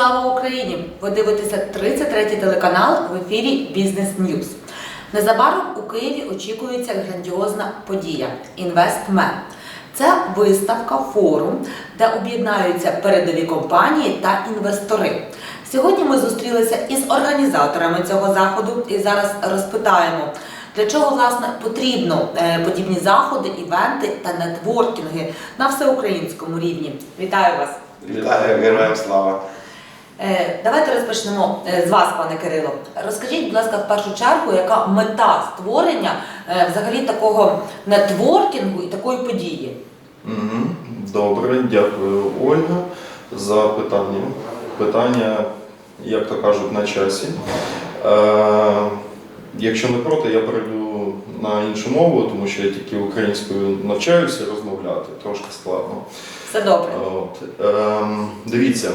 Слава Україні! Ви дивитеся 33-й телеканал в ефірі Бізнес Ньюз. Незабаром у Києві очікується грандіозна подія Інвестмен. Це виставка, форум, де об'єднаються передові компанії та інвестори. Сьогодні ми зустрілися із організаторами цього заходу і зараз розпитаємо, для чого власне потрібно е, подібні заходи, івенти та нетворкінги на всеукраїнському рівні. Вітаю вас! Вітаю, героям слава. Е, Давайте розпочнемо е, з вас, пане Кирило. Розкажіть, будь ласка, в першу чергу, яка мета створення е, взагалі такого нетворкінгу і такої події? Добре, дякую, Ольга, за питання. Питання, як то кажуть, на часі. Якщо не проти, я перейду на іншу мову, тому що я тільки українською навчаюся розмовляти, трошки складно. Все добре. Вот. Эм, Дивіться,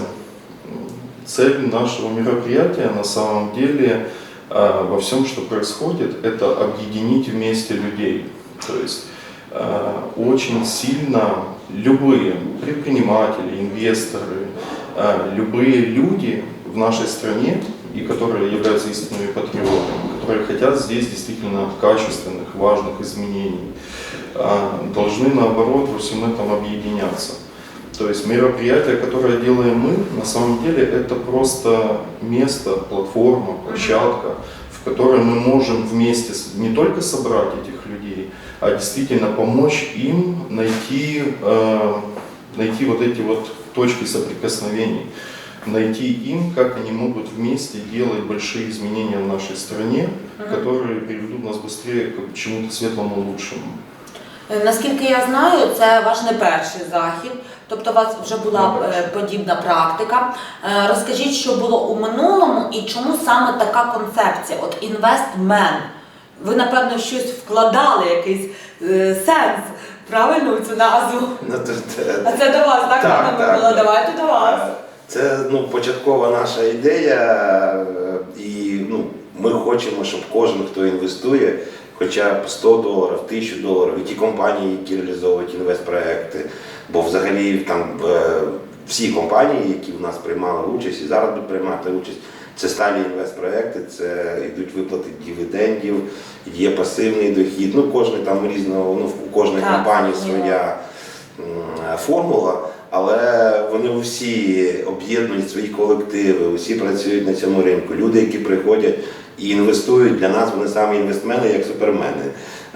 цель нашего мероприятия на самом деле э, во всем, что происходит, это объединить вместе людей. То есть э, очень сильно любые предприниматели, инвесторы, э, любые люди в нашей стране, и которые являются истинными патриотами, которые хотят здесь действительно качественных, важных изменений, должны наоборот во всем этом объединяться. То есть мероприятие, которое делаем мы, на самом деле это просто место, платформа, площадка, в которой мы можем вместе с- не только собрать этих людей, а действительно помочь им найти, э, найти вот эти вот точки соприкосновений, найти им, как они могут вместе делать большие изменения в нашей стране, которые приведут нас быстрее к чему-то светлому, лучшему. Е, Наскільки я знаю, це ваш не перший захід, тобто у вас вже була е, подібна практика. Е, Розкажіть, що було у минулому і чому саме така концепція? От інвестмен. Ви, напевно, щось вкладали, якийсь е, сенс, правильно, у цю назву? Ну, то, те- А це до вас, так? Так, так, так. Давайте до вас. Це ну, початкова наша ідея, і ну, ми хочемо, щоб кожен, хто інвестує, хоча б 100 доларів, 1000 доларів, і ті компанії, які реалізовують інвестпроекти, бо взагалі там е, всі компанії, які в нас приймали участь і зараз будуть приймати участь, це сталі інвестпроекти, це йдуть виплати дивідендів, є пасивний дохід. Ну, кожен там різного, ну, у кожної Так, компанії своя формула, але вони всі об'єднують свої колективи, усі працюють на цьому ринку. Люди, які приходять і інвестують для нас, вони самі інвестмени, як супермени.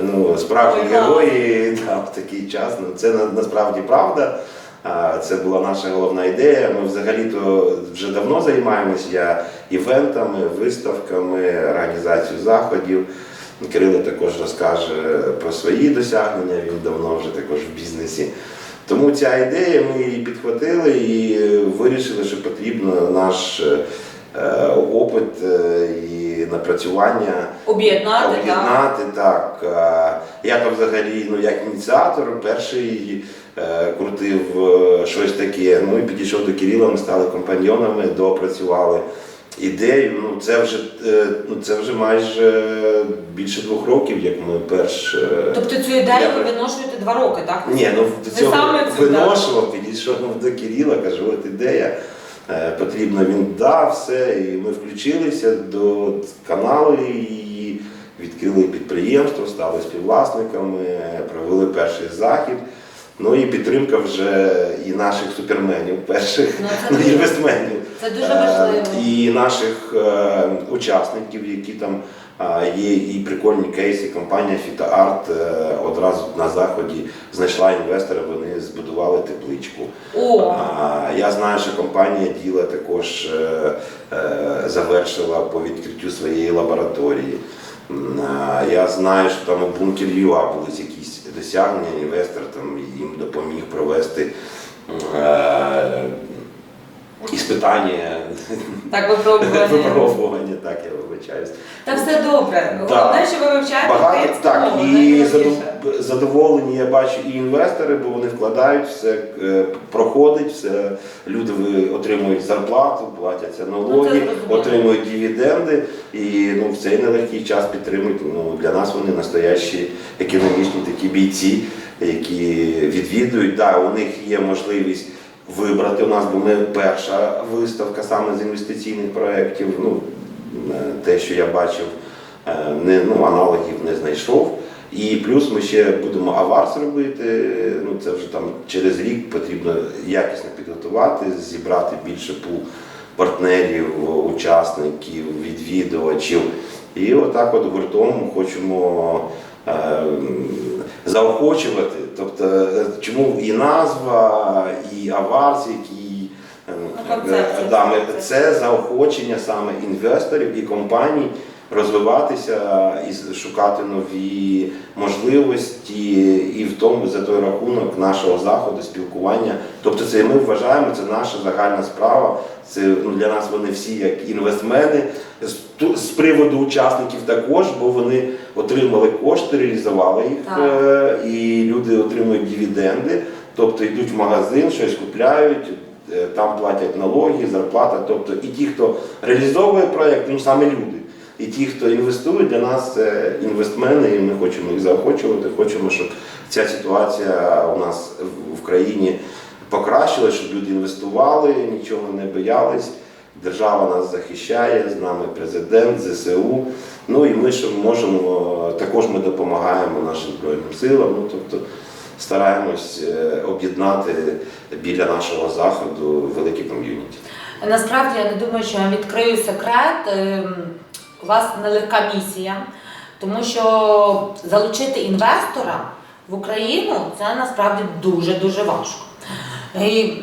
Ну, справжні герої да, в такий час. Ну, це на- насправді правда. Це була наша головна ідея. Ми взагалі-то вже давно займаємося я івентами, виставками, організацією заходів. Кирило також розкаже про свої досягнення, він давно вже також в бізнесі. Тому ця ідея ми її підхватили і вирішили, що потрібно наш опит е, і напрацювання Об'єднати, так? об'єднати так. Е, Я то взагалі, ну як ініціатор, перший е, крутив е, щось таке. Ну і підійшов до Кирила, ми стали компаньйонами, доопрацювали ідею. Ну це вже е, ну це вже майже більше двох років, як ми перш. е, Тобто цю ідею Я ви виношуєте два роки, так? ні, ну до цього виношував, підійшов до Кирила, кажу, от ідея е, потрібна. Він дав все, і ми включилися до каналу її, відкрили підприємство, стали співвласниками, е, провели перший захід. Ну і підтримка вже і наших суперменів, перших Ну, це інвестменів. Це дуже Е, важливо. І наших е, учасників, які там е, є і прикольні кейси. Компанія Фітоарт е, одразу на заході знайшла інвестора, вони збудували тепличку. О, Я знаю, що компанія Діла також е, е, завершила по відкриттю своєї лабораторії. Я знаю, що там у бункер ЮА були якісь досягнення, інвестор там їм допоміг провести м, іспитання, так випробування. випробування, так я вибачаюсь. Та все добре. Головне, що ви вивчаєте Багато українську так, мову, і задов- задоволені я бачу і інвестори, бо вони вкладають, все е, проходить, все люди отримують зарплату, платяться Ну, налоги, зрозуміло. отримують дивіденди, і ну в цей нелегкий час підтримують. Ну для нас вони настоящі економічні такі бійці, які відвідують. Да, у них є можливість вибрати. У нас була перша виставка саме з інвестиційних проєктів. Ну, е, те, що я бачив, е, не, ну, аналогів не знайшов. І плюс ми ще будемо аварс робити. Ну це вже там через рік потрібно якісно підготувати, зібрати більше пул партнерів, учасників, відвідувачів. І отак от гуртом хочемо е, заохочувати. Тобто, е, чому і назва, і аварс, який е, Ну, да, ми, це заохочення саме інвесторів і компаній розвиватися і шукати нові можливості, і в тому за той рахунок нашого заходу, спілкування. Тобто, це ми вважаємо, це наша загальна справа. Це ну, для нас вони всі як інвестмени. З, з приводу учасників також, бо вони отримали кошти, реалізували їх, Так. е, і люди отримують дивіденди, тобто йдуть в магазин, щось купляють. е, Там платять налоги, зарплата. Тобто і ті, хто реалізовує проєкт, ну саме люди. І ті, хто інвестує, для нас це інвестмени, і ми хочемо їх заохочувати. Хочемо, щоб ця ситуація у нас в- країні покращилась, щоб люди інвестували, нічого не боялись. Держава нас захищає, з нами президент, ЗСУ. Ну і ми що можемо, також ми допомагаємо нашим Збройним силам. Ну, тобто стараємось е, об'єднати біля нашого заходу великі ком'юніті. Насправді я не думаю, що я відкрию секрет. У вас нелегка місія, тому що залучити інвестора в Україну це насправді дуже дуже важко. І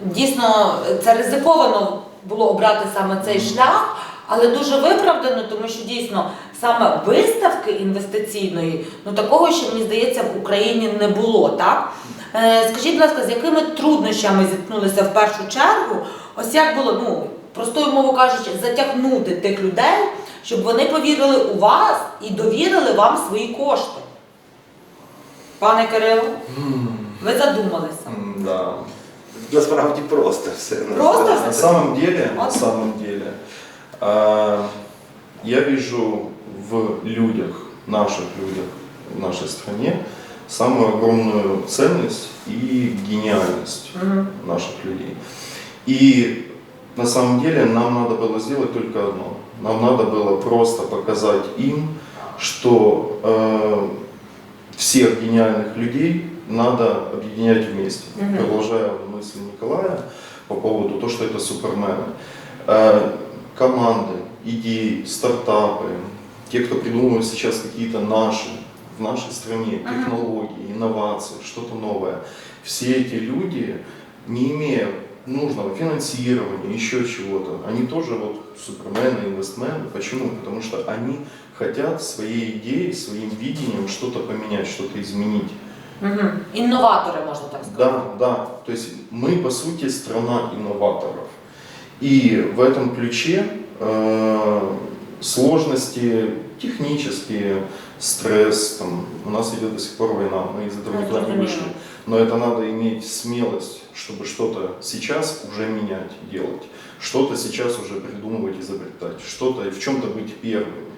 дійсно це ризиковано було обрати саме цей шлях, але дуже виправдано, тому що дійсно саме виставки інвестиційної, ну такого ще мені здається в Україні не було. Так Е, скажіть, будь ласка, з якими труднощами зіткнулися в першу чергу? Ось як було, ну простою мовою кажучи, затягнути тих людей, щоб вони повірили у вас і довірили вам свої кошти. Пане Кирило, ви задумалися. Да. Насправді просто все. Просто Насправді. На самом деле, на самом деле, а, я вижу в людях, наших людях в нашей стране, самую огромную ценность и гениальность Мгм. наших людей. И на самом деле нам надо было сделать только одно. Нам надо было просто показать им, что э, всех гениальных людей надо объединять вместе. Мгм. Продолжая мысли Николая по поводу того, что это супермены. Э, команды, идеи, стартапы, те, кто придумывает сейчас какие-то наши, в нашей стране, технологии, инновации, что-то новое. Все эти люди, не имея нужного финансирования, еще чего-то, они тоже вот супермены, инвестмены. Почему? Потому что они хотят своей идеей, своим видением что-то поменять, что-то изменить. Мгм. Інноватори, можна так сказати. Да, да. То есть мы, по сути, страна инноваторов. И в этом ключе э, сложности технические, стресс, там, у нас идет до сих пор война, мы из этого Ну, никуда не вышли. Но это надо иметь смелость, чтобы что-то сейчас уже менять, делать, что-то сейчас уже придумывать, изобретать, что-то в чем-то быть первыми.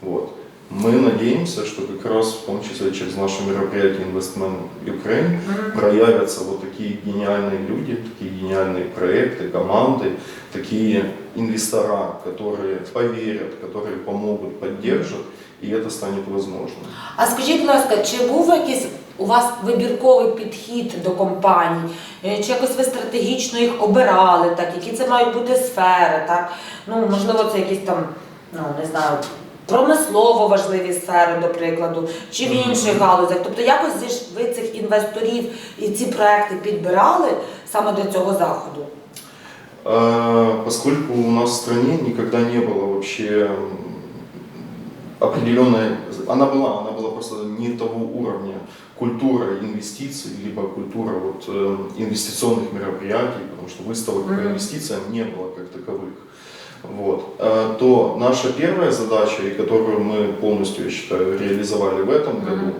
Вот. Мы надеемся, что как раз в том числе через наше мероприятие Investment Ukraine проявятся вот такие гениальные люди, такие гениальные проекты, команды, такие инвестора, которые поверят, которые помогут, поддержат, и это станет возможным. А скажіть, будь ласка, чи був якийсь у вас вибірковий підхід до компаній? Е, Чи якось ви стратегічно їх обирали, так? які це мають бути сфери? Так? Ну, можливо, це якісь там, ну не знаю, промислово важливі сфери, до прикладу, чи в інших галузях. Тобто якось ви цих інвесторів і ці проекти підбирали саме до цього заходу? А, Поскольку у нас в стране никогда не было вообще м, определенной, она была, она была просто не того уровня культура инвестиций, либо культура вот, э, инвестиционных мероприятий, потому что выставок по инвестициям не было как таковых. Вот. А, То наша первая задача, и которую мы полностью, я считаю, реализовали в этом году,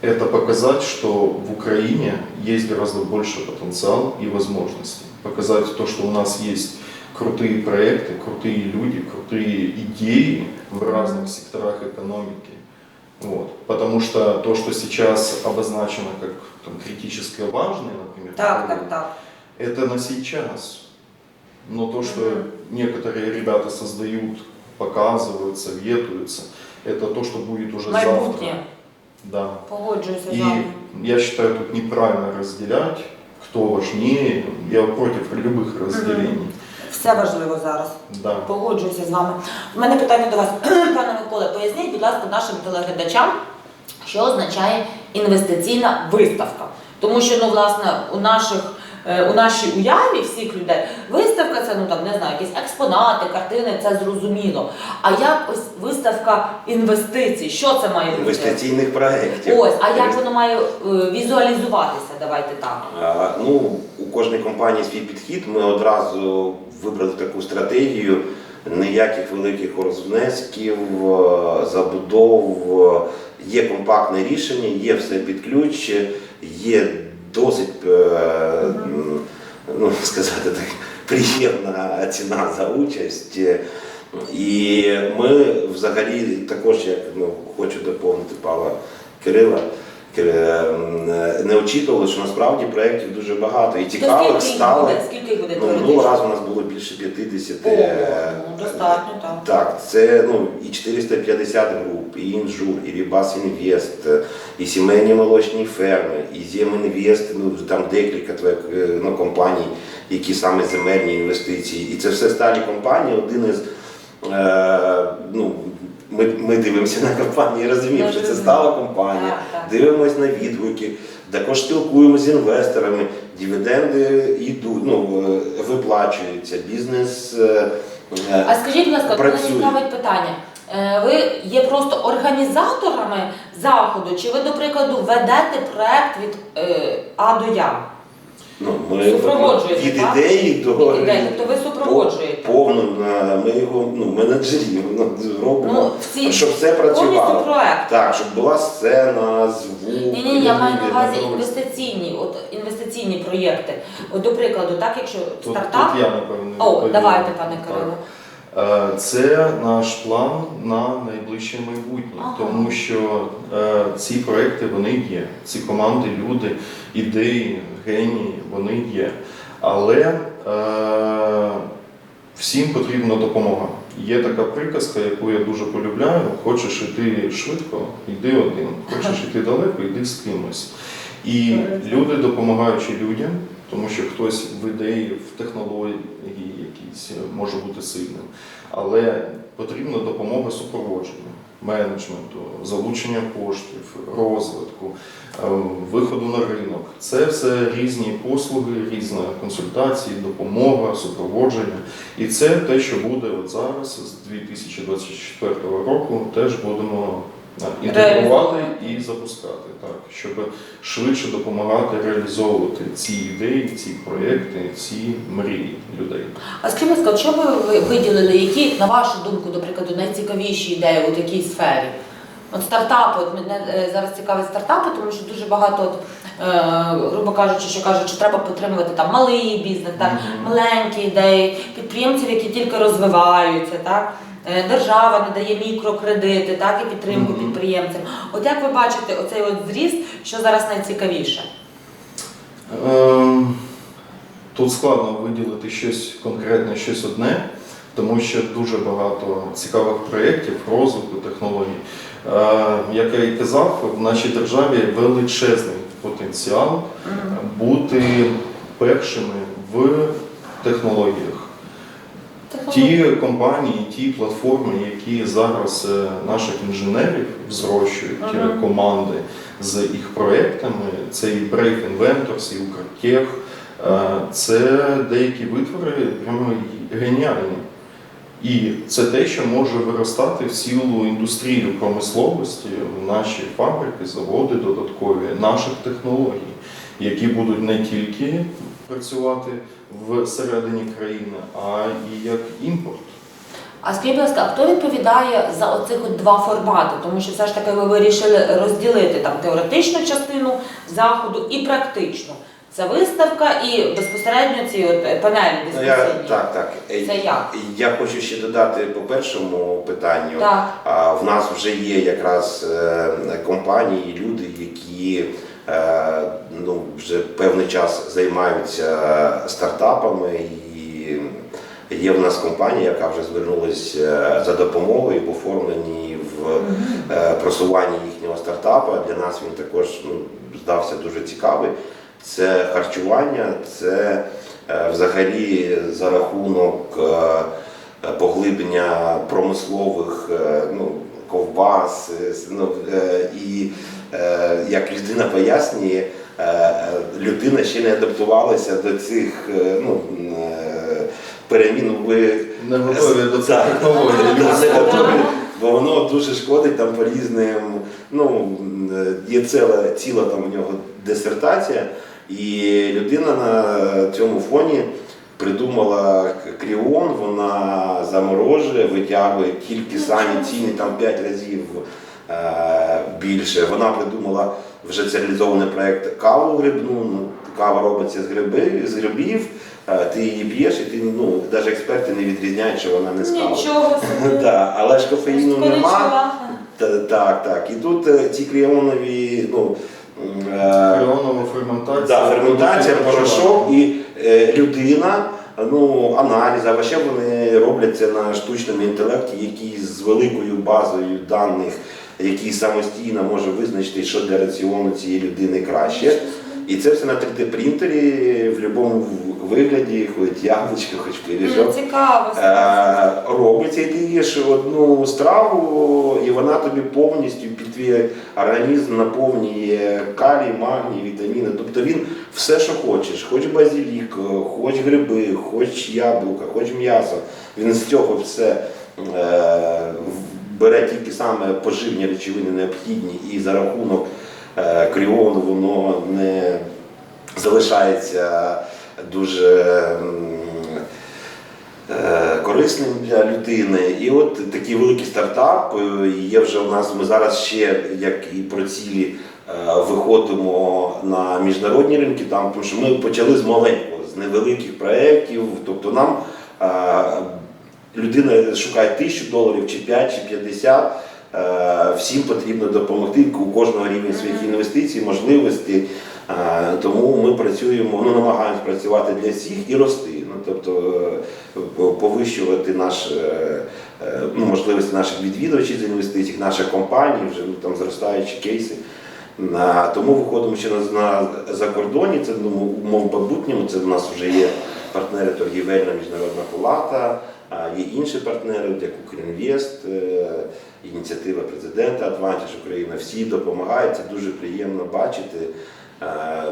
это показать, что в Украине есть гораздо больше потенциал и возможностей. Показать то, что у нас есть крутые проекты, крутые люди, крутые идеи в разных секторах экономики. Вот. Потому что то, что сейчас обозначено как там, критически важное, например, Так, так, так. это на сейчас. Но то, что Мгм. некоторые ребята создают, показывают, советуются, это то, что будет уже Майбутнє. завтра. Да. Погоджуюся И я считаю, тут неправильно разделять, кто важнее. Я против любых разделений. Все важливо зараз. Да. Погоджуюся з вами. У мене питання до вас, пане Миколе, поясніть, будь ласка, нашим телеглядачам, що означає інвестиційна виставка. Тому що, ну, власне, у наших. Е, У нашій уяві всіх людей виставка це ну там не знаю, якісь експонати, картини, це зрозуміло. А як ось виставка інвестицій? Що це має бути? Інвестиційних проєктів. Ось, а як воно має е, візуалізуватися? Давайте так. А, Ну, у кожній компанії свій підхід. Ми одразу вибрали таку стратегію. Ніяких великих розвнесків, е, забудов, є компактне рішення, є все під ключ, є досить, е, ну сказати так, приємна ціна за участь. І ми взагалі також, як ну, хочу доповнити Павла Кирила, не очікували, що насправді проєктів дуже багато і цікавих стало. Скільки буде Ну, разу у нас було більше 50. О, е, ну, достатньо, так. Так, це ну, і 450 груп, і Інжур, і Рібас Інвест, і сімейні молочні ферми, і Зємінвест, ну там декілька твоїх, е, ну, компаній, які саме земельні інвестиції. І це все старі компанії. Один із е, ну, ми, ми дивимося на компанії, розуміємо, що це стала компанія. Дивимось на відгуки, також спілкуємося з інвесторами, дивіденди йдуть, ну, е, виплачуються, бізнес. е, е, А скажіть, будь ласка, мене цікавить питання. Ви є просто організаторами заходу, чи ви, до прикладу, ведете проект від А до Я? Ну, ми Супроводжуєте, від так? ідеї до ідеї, тобто ви супроводжуєте? повно на ми його ну, менеджерів ну, робимо, Ну, всі щоб все повністю працювало. проект. Так, щоб була сцена, звук. Ні, ні, я маю на увазі інвестиційні, от інвестиційні проєкти. От до прикладу, так якщо Тут, стартап. тут я напевно. О, відповім. давайте, пане Так. Кирило. Е, Це наш план на найближче майбутнє, Ага. тому що е, ці проекти вони є. Ці команди, люди, ідеї, генії, вони є. Але е, всім потрібна допомога. Є така приказка, яку я дуже полюбляю. Хочеш іти швидко, йди один. Хочеш іти далеко, йди з кимось. І люди, допомагаючи людям, тому що хтось в ідеї, в технології може бути сильним. Але потрібна допомога супроводження, менеджменту, залучення коштів, розвитку, е, виходу на ринок. Це все різні послуги, різна консультації, допомога, супроводження. І це те, що буде от зараз, з 2024 року, теж будемо е, інтегрувати і запускати, так, щоб швидше допомагати реалізовувати ці ідеї, ці проекти, ці мрії людей. А скажіть, будь ласка, що ви виділили, які, на вашу думку, до прикладу, найцікавіші ідеї у якій сфері? От стартапи, от мене е, зараз цікавить стартапи, тому що дуже багато, от, е, грубо кажучи, що кажуть, що треба підтримувати там малий бізнес, так, Мгм. маленькі ідеї, підприємців, які тільки розвиваються, так. Е, Держава надає мікрокредити, так і підтримку Мгм. підприємцям. От як ви бачите оцей от зріст, що зараз найцікавіше? Ем, Тут складно виділити щось конкретне, щось одне, тому що дуже багато цікавих проєктів, розвитку технологій. Е, Як я і казав, в нашій державі величезний потенціал бути першими в технологіях. Ті компанії, ті платформи, які зараз е, наших інженерів зрощують е, Ага. команди з їх проектами, це і Brave Inventors, і Укртех, е, це деякі витвори прямо геніальні. І це те, що може виростати в цілу індустрію промисловості, в наші фабрики, заводи додаткові наших технологій, які будуть не тільки працювати всередині країни, а і як імпорт. А скажіть, будь ласка, а хто відповідає за оцих от два формати? Тому що все ж таки ви вирішили розділити там теоретичну частину заходу і практичну. Це виставка і безпосередньо ці от е, панелі Ну, я, дискусійні. так, так. Е, Це як? Я хочу ще додати по першому питанню. Так. А в нас вже є якраз е, компанії, люди, які е, ну, вже певний час займаються стартапами і є в нас компанія, яка вже звернулася за допомогою в оформленні в е, просуванні їхнього стартапу. Для нас він також ну, здався дуже цікавий. Це харчування, це е, взагалі за рахунок е, поглиблення промислових е, ну, ковбас. е, Ну, е, і е, як людина пояснює, е, е, людина ще не адаптувалася до цих е, ну, е, перемін. Ви Не готові до цих технологій. Бо воно дуже шкодить там по різним. Ну, е, є ціла, ціла там у нього дисертація, і людина на цьому фоні придумала кріон, вона заморожує, витягує тільки самі ціни там 5 разів е, більше. Вона придумала вже це реалізований проєкт каву грибну. Ну, кава робиться з гриби, з грибів, е, ти її п'єш, і ти ну, навіть експерти не відрізняють, що вона не з кави. Нічого собі. Так, але ж кофеїну нема. Так, так. І тут е, ці кріонові, ну, е, ферментація. да, ферментація, порошок і е, людина, ну, аналіз, а ще вони роблять це на штучному інтелекті, який з великою базою даних, який самостійно може визначити, що для раціону цієї людини краще. І це все на 3D принтері в будь-якому вигляді, хоч яблучко, хоч пиріжок. Цікаво. Е, робиться, і ти їш одну страву, і вона тобі повністю під твій організм наповнює калій, магній, вітаміни. Тобто він все, що хочеш, хоч базилік, хоч гриби, хоч яблука, хоч м'ясо. Він з цього все е, бере тільки саме поживні речовини необхідні, і за рахунок е, кріону воно не залишається дуже. е, корисним для людини. І от такий великий стартап є вже у нас. Ми зараз ще, як і про цілі, е, виходимо на міжнародні ринки, там, тому що ми почали з маленького, з невеликих проєктів. Тобто нам людина шукає тисячу доларів, чи 5, чи 50. Е, Всім потрібно допомогти у кожного рівня своїх інвестицій, можливостей. Е, Тому ми працюємо, ну намагаємось працювати для всіх і рости. Ну тобто е, повищувати наш, ну, можливості наших відвідувачів з інвестицій, наших компаній, вже ну, там зростаючі кейси. На- Тому виходимо ще на, на закордонні, це ну, умов майбутньому, це в нас вже є партнери торгівельна міжнародна палата, а є інші партнери, як Укрінвест, е, ініціатива президента Адвантіж Україна. Всі допомагають. Це дуже приємно бачити. Е,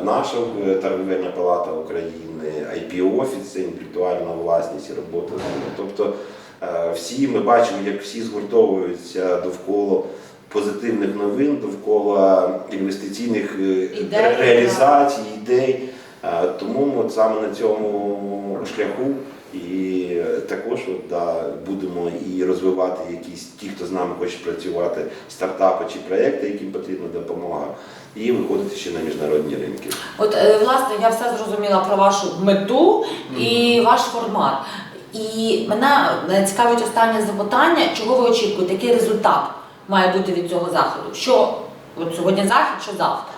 Наша е, торгівельна палата України, IP-офіс, це інтелектуальна власність і робота з ними. Тобто всі ми бачимо, як всі згуртовуються довкола позитивних новин, довкола інвестиційних Ідей, реалізацій, ідей. Тому от саме на цьому шляху і також от, да, будемо і розвивати якісь ті, хто з нами хоче працювати, стартапи чи проекти, яким потрібна допомога, і виходити ще на міжнародні ринки. От е, власне я все зрозуміла про вашу мету і ваш формат. І мене е, цікавить останнє запитання, чого ви очікуєте, який результат має бути від цього заходу? Що от сьогодні захід, що завтра?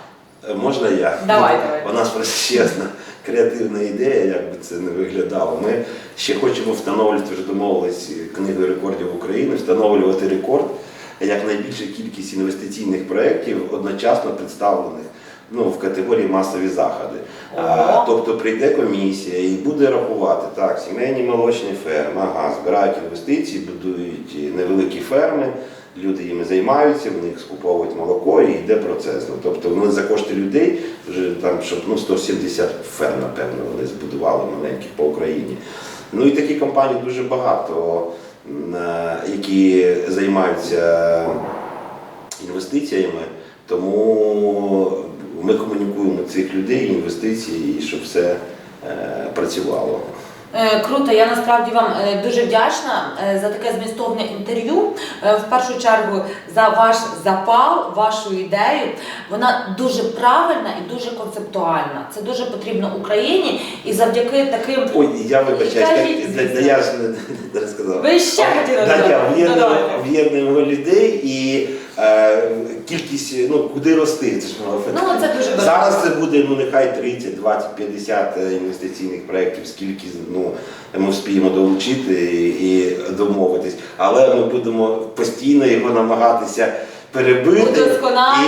Е, Можна я? Давай, давай. У нас просто чесна креативна ідея, як би це не виглядало. Ми ще хочемо встановлювати, вже домовились книгою рекордів України, встановлювати рекорд як найбільша кількість інвестиційних проєктів одночасно представлених ну, в категорії масові заходи. А, тобто прийде комісія і буде рахувати так, сімейні молочні ферми, ага, збирають інвестиції, будують невеликі ферми. Люди їми займаються, в них скуповують молоко і йде процес. Ну, тобто вони за кошти людей вже там, щоб ну, 170 ферм, напевно, вони збудували маленьких по Україні. Ну і такі компанії дуже багато, е, які займаються інвестиціями, тому ми комунікуємо цих людей, інвестиції, щоб все е, працювало. Е, Круто, я насправді вам е, дуже вдячна е, за таке змістовне інтерв'ю. В першу чергу за ваш запал, вашу ідею. Вона дуже правильна і дуже концептуальна. Це дуже потрібно Україні, і завдяки таким Ой, я вибачаюсь, я ж не, розказав. ви ще хотіли Так, я додати? Ну, людей і кількість, ну куди рости, це ж мало Ну, це дуже. Зараз це буде ну нехай 30, 20, 50 інвестиційних проєктів, скільки ну, ми вспіємо долучити і, домовитись. Але ми будемо постійно його намагатися перебити.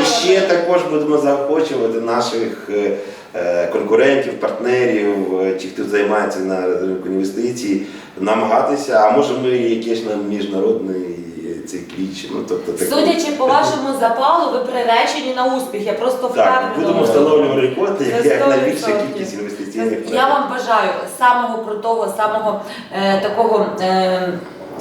І ще також будемо заохочувати наших е, е, конкурентів, партнерів, е, ті, хто займається на ринку інвестицій, намагатися, а може ми якийсь на міжнародний е, цей кліч. Ну, тобто, такий- Судячи по вашому запалу, ви приречені на успіх. Я просто так, впевнена. будемо встановлювати рекорди, як найбільша кількість інвестиційних Я вам бажаю самого крутого, самого е, такого е,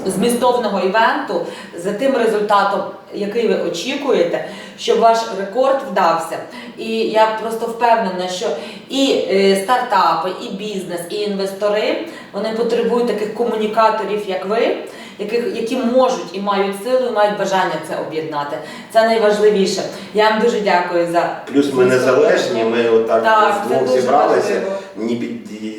змістовного івенту за тим результатом, який ви очікуєте, щоб ваш рекорд вдався. І я просто впевнена, що і е, стартапи, і бізнес, і інвестори вони потребують таких комунікаторів, як ви. Яких, які можуть і мають силу, і мають бажання це об'єднати. Це найважливіше. Я вам дуже дякую за Плюс ми незалежні, ми отак Так, двох зібралися. важливо. Ні під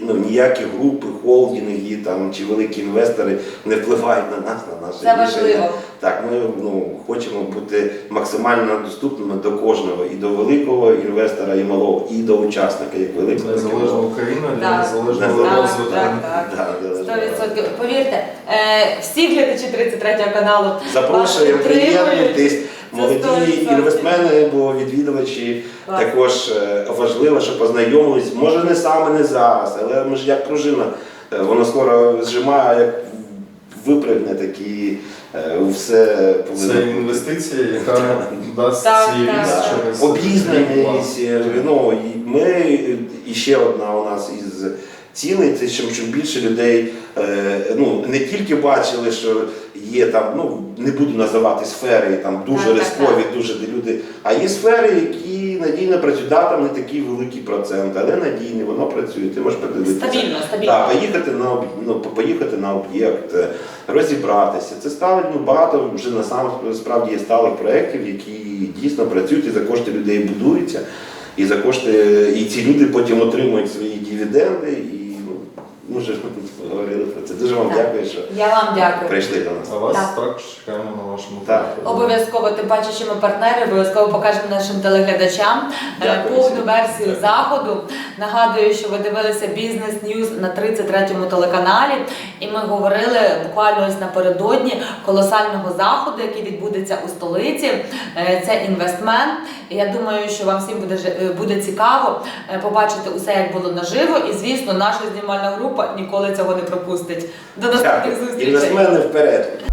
ну, ніякі групи, холдинги там чи великі інвестори не впливають на нас, на наше Це рішення. важливо. Так, ми ну, хочемо бути максимально доступними до кожного, і до великого інвестора, і малого, і до учасника, як великого. так Незалежна. Україна для Так. незалежного Так, розвитку. так, так. Да, да, да. 100%. Повірте, е, всі глядачі 33 каналу Запрошуємо, приєднуйтесь, молоді інвестмени, бо відвідувачі Так. також е, важливо, щоб познайомились. Може не саме, не зараз, але ми ж як пружина, е, воно скоро зжимає, як випрягне такі е, все Це інвестиція, яка дасть свій так. через рік-два. Обізнаність. е, Ну, і ми, і ще одна у нас із це щоб, щоб більше людей е, ну, не тільки бачили, що є там, ну не буду називати сфери, там дуже рискові, дуже де люди, а є сфери, які надійно працюють. Да, там не такий великий процент, але надійні, воно працює. Ти можеш подивитися. Стабільно, стабільно. Так, поїхати на об- ну, поїхати на об'єкт, е, розібратися. Це ставить ну, багато вже на сам справді є сталих проєктів, які дійсно працюють і за кошти людей будуються. І за кошти, і ці люди потім отримують свої дивіденди. Ну, ми вже говорили про це. Дуже вам Так. дякую, що Я вам дякую. прийшли до нас. А вас Так. також чекаємо на вашому Так. проєкті. Обов'язково, тим паче, що ми партнери, обов'язково покажемо нашим телеглядачам е, Дякую. повну версію заходу. Нагадую, що ви дивилися бізнес Ньюз на 33-му телеканалі, і ми говорили буквально ось напередодні колосального заходу, який відбудеться у столиці. Е, Це інвестмент. І Я думаю, що вам всім буде е, буде цікаво е, побачити усе, як було наживо. І звісно, наша знімальна група ніколи цього не пропустить. До наступних зустрічей! І нас мене вперед.